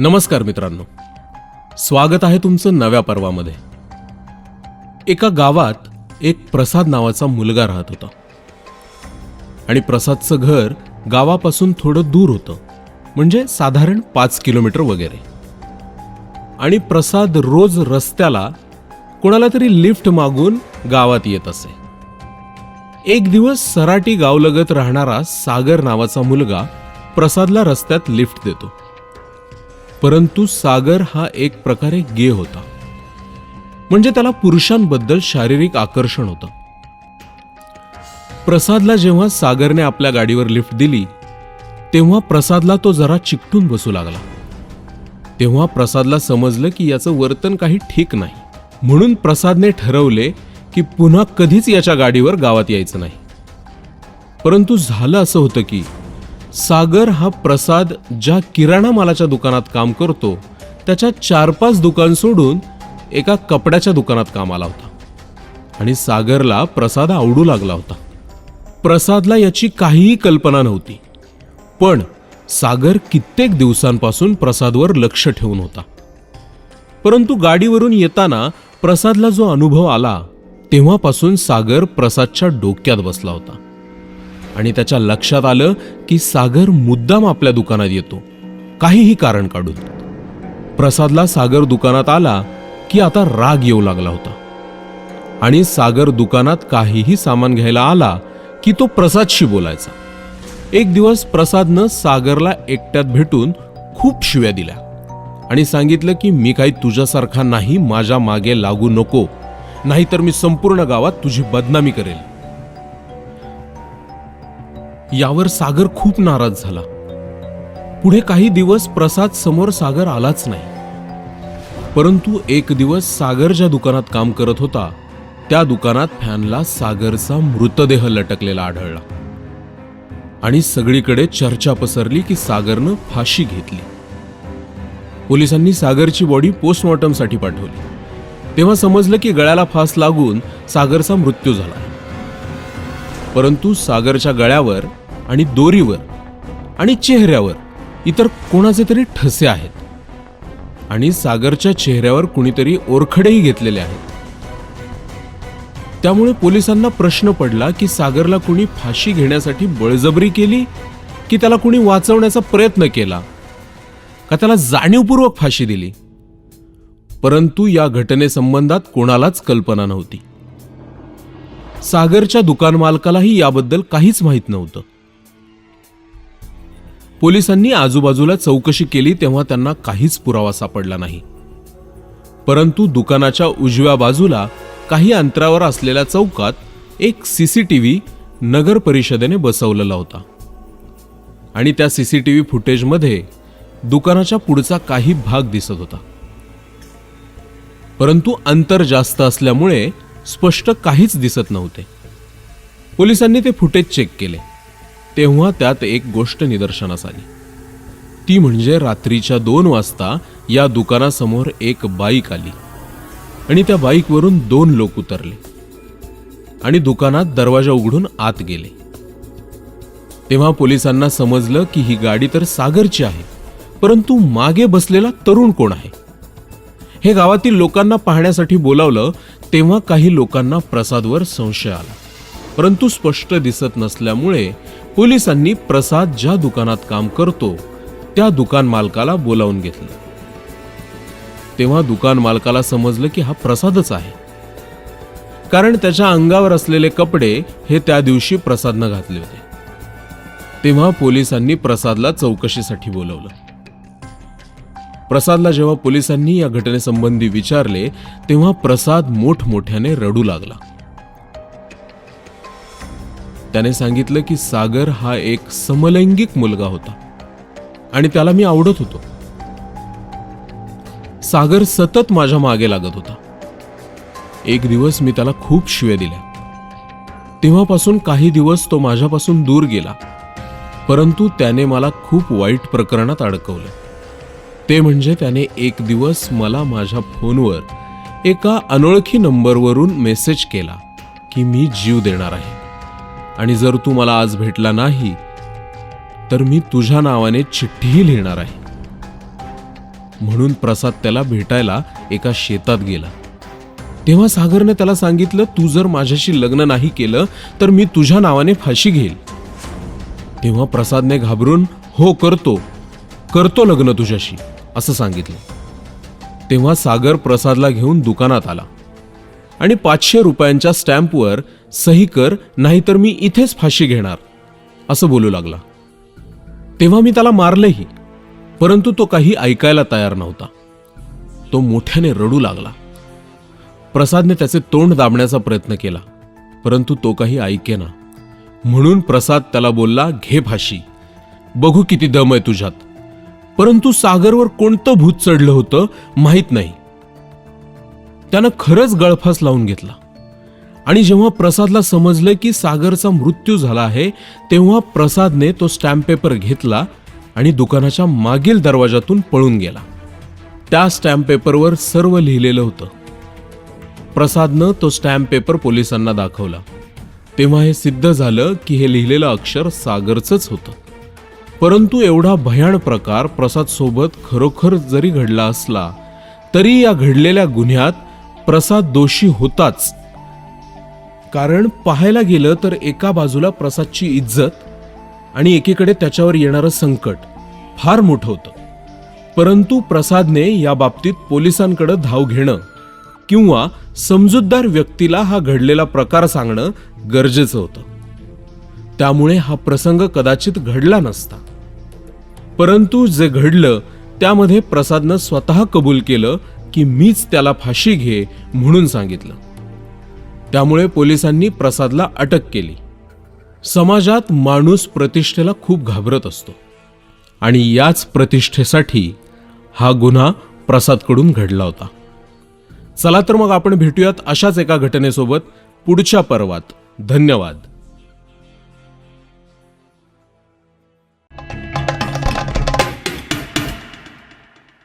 नमस्कार मित्रांनो. स्वागत आहे तुमचं नव्या पर्वामध्ये. एका गावात एक प्रसाद नावाचा मुलगा राहत होता. आणि प्रसादचं घर गावापासून थोडं दूर होतं. म्हणजे साधारण पाच किलोमीटर वगैरे. आणि प्रसाद रोज रस्त्याला कोणाला तरी लिफ्ट मागून गावात येत असे. एक दिवस सराटी गावलगत राहणारा सागर नावाचा मुलगा प्रसादला रस्त्यात लिफ्ट देतो. परंतु सागर हा एक प्रकारे गे होता. म्हणजे त्याला पुरुषांबद्दल शारीरिक आकर्षण होतं. प्रसादला जेव्हा सागरने आपल्या गाडीवर लिफ्ट दिली तेव्हा प्रसादला तो जरा चिकटून बसू लागला. तेव्हा प्रसादला समजलं की याचं वर्तन काही ठीक नाही. म्हणून प्रसादने ठरवले की पुन्हा कधीच याच्या गाडीवर गावात यायचं नाही. परंतु झालं असं होतं की सागर हा प्रसाद ज्या किराणा मालाच्या दुकानात काम करतो त्याच्या चार पाच दुकान सोडून एका कपड्याच्या दुकानात काम आला होता. आणि सागरला प्रसाद आवडू लागला होता. प्रसादला याची काहीही कल्पना नव्हती. पण सागर कित्येक दिवसांपासून प्रसादवर लक्ष ठेवून होता. परंतु गाडीवरून येताना प्रसादला जो अनुभव आला तेव्हापासून सागर प्रसादच्या डोक्यात बसला होता. आणि त्याच्या लक्षात आलं की सागर मुद्दाम आपल्या दुकानात येतो. काहीही कारण काढून. प्रसादला सागर दुकानात आला की आता राग येऊ लागला होता. आणि सागर दुकानात काहीही सामान घ्यायला आला की तो प्रसादशी बोलायचा. एक दिवस प्रसादनं सागरला एकट्यात भेटून खूप शिव्या दिल्या आणि सांगितलं की मी काही तुझ्यासारखा नाही माझ्या मागे लागू नको. नाहीतर मी संपूर्ण गावात तुझी बदनामी करेल. यावर सागर खूप नाराज झाला. पुढे काही दिवस प्रसाद समोर सागर आलाच नाही. परंतु एक दिवस सागर ज्या दुकानात काम करत होता त्या दुकानात फॅनला सागरचा मृतदेह लटकलेला आढळला. आणि सगळीकडे चर्चा पसरली की सागरनं फाशी घेतली. पोलिसांनी सागरची बॉडी पोस्टमॉर्टमसाठी पाठवली. तेव्हा समजलं की गळ्याला फास लागून सागरचा मृत्यू झाला. परंतु सागरच्या गळ्यावर आणि दोरीवर आणि चेहऱ्यावर इतर कोणाचे तरी ठसे आहेत. आणि सागरच्या चेहऱ्यावर कुणीतरी ओरखडेही घेतलेले आहेत. त्यामुळे पोलिसांना प्रश्न पडला की सागरला कुणी फाशी घेण्यासाठी बळजबरी केली की त्याला कुणी वाचवण्याचा प्रयत्न केला? का त्याला जाणीवपूर्वक फाशी दिली? परंतु या घटनेसंबंधात कोणालाच कल्पना नव्हती. सागरच्या दुकान मालकालाही याबद्दल काहीच माहीत नव्हतं. पोलिसांनी आजूबाजूला चौकशी केली तेव्हा त्यांना काहीच पुरावा सापडला नाही. परंतु दुकानाच्या उजव्या बाजूला काही अंतरावर असलेल्या चौकात एक सीसीटीव्ही नगर परिषदेने बसवलेला होता. आणि त्या सीसीटीव्ही फुटेजमध्ये दुकानाच्या पुढचा काही भाग दिसत होता. परंतु अंतर जास्त असल्यामुळे स्पष्ट काहीच दिसत नव्हते. पोलिसांनी ते फुटेज चेक केले. तेव्हा त्यात एक गोष्ट निदर्शनास आली. ती म्हणजे रात्रीच्या दोन वाजता या दुकानासमोर एक बाईक आली आणि त्या बाईकवरून दोन लोक उतरले आणि दुकानात दरवाजा उघडून आत गेले. तेव्हा पोलिसांना समजलं की ही गाडी तर सागरची आहे परंतु मागे बसलेला तरुण कोण आहे? हे गावातील लोकांना पाहण्यासाठी बोलावलं तेव्हा काही लोकांना प्रसादवर संशय आला परंतु स्पष्ट दिसत नसल्यामुळे पोलिसांनी प्रसाद ज्या दुकानात काम करतो त्या दुकान मालकाला बोलावून घेतलं. तेव्हा दुकान मालकाला समजलं की हा प्रसादच आहे. कारण त्याच्या अंगावर असलेले कपडे हे त्या दिवशी प्रसादनं घातले होते. तेव्हा पोलिसांनी प्रसादला चौकशीसाठी बोलवलं. प्रसादला जेव्हा पोलिसांनी या घटनेसंबंधी विचारले तेव्हा प्रसाद मोठमोठ्याने रडू लागला. त्याने सांगितलं की सागर हा एक समलैंगिक मुलगा होता. आणि त्याला मी आवडत होतो. सागर सतत माझ्या मागे लागत होता. एक दिवस मी त्याला खूप शिव्या दिल्या. तेव्हापासून काही दिवस तो माझ्यापासून दूर गेला. परंतु त्याने मला खूप वाईट प्रकरणात अडकवलं. ते म्हणजे त्याने एक दिवस मला माझ्या फोनवर एका अनोळखी नंबरवरून मेसेज केला की मी जीव देणार आहे. आणि जर तू मला आज भेटला नाही तर मी तुझ्या नावाने चिठ्ठीही लिहिणार आहे. म्हणून प्रसाद त्याला भेटायला एका शेतात गेला. तेव्हा सागरने त्याला सांगितलं तू जर माझ्याशी लग्न नाही केलं तर मी तुझ्या नावाने फाशी घेईल. तेव्हा प्रसादने घाबरून हो करतो. करतो लग्न तुझ्याशी असं सांगितलं. तेव्हा सागर प्रसादला घेऊन दुकानात आला. आणि पाचशे रुपयांच्या स्टॅम्पवर सही कर नाहीतर मी इथेच फाशी घेणार. असं बोलू लागला. तेव्हा मी त्याला मारलंही परंतु तो काही ऐकायला तयार नव्हता. तो मोठ्याने रडू लागला. प्रसादने त्याचे तोंड दाबण्याचा प्रयत्न केला परंतु तो काही ऐकेना. म्हणून प्रसाद त्याला बोलला घे फाशी. बघू किती दम आहे तुझ्यात. परंतु सागरवर कोणतं भूत चढलं होतं माहीत नाही. त्यानं खरंच गळफास लावून घेतला. आणि जेव्हा प्रसादला समजलं की सागरचा मृत्यू झाला आहे तेव्हा प्रसादने तो स्टॅम्प पेपर घेतला आणि दुकानाच्या मागील दरवाजातून पळून गेला. त्या स्टॅम्प पेपरवर सर्व लिहिलेलं होतं. प्रसादनं तो स्टॅम्प पेपर पोलिसांना दाखवला. तेव्हा हे सिद्ध झालं की हे लिहिलेलं अक्षर सागरचंच होतं. परंतु एवढा भयाण प्रकार प्रसादसोबत खरोखर जरी घडला असला तरी या घडलेल्या गुन्ह्यात प्रसाद दोषी होताच. कारण पाहायला गेलं तर एका बाजूला प्रसादची इज्जत आणि एकीकडे त्याच्यावर येणारं संकट फार मोठं होतं. परंतु प्रसादने या बाबतीत पोलिसांकडे धाव घेणं किंवा समजूतदार व्यक्तीला हा घडलेला प्रकार सांगणं गरजेचं होतं. त्यामुळे हा प्रसंग कदाचित घडला नसता. परंतु जे घडलं त्यामध्ये प्रसादनं स्वतः कबूल केलं की मीच त्याला फाशी घे म्हणून सांगितलं. त्यामुळे पोलिसांनी प्रसादला अटक केली. समाजात माणूस प्रतिष्ठेला खूप घाबरत असतो. आणि याच प्रतिष्ठेसाठी हा गुन्हा प्रसादकडून घडला होता. चला तर मग आपण भेटूयात अशाच एका घटनेसोबत पुढच्या पर्वात. धन्यवाद.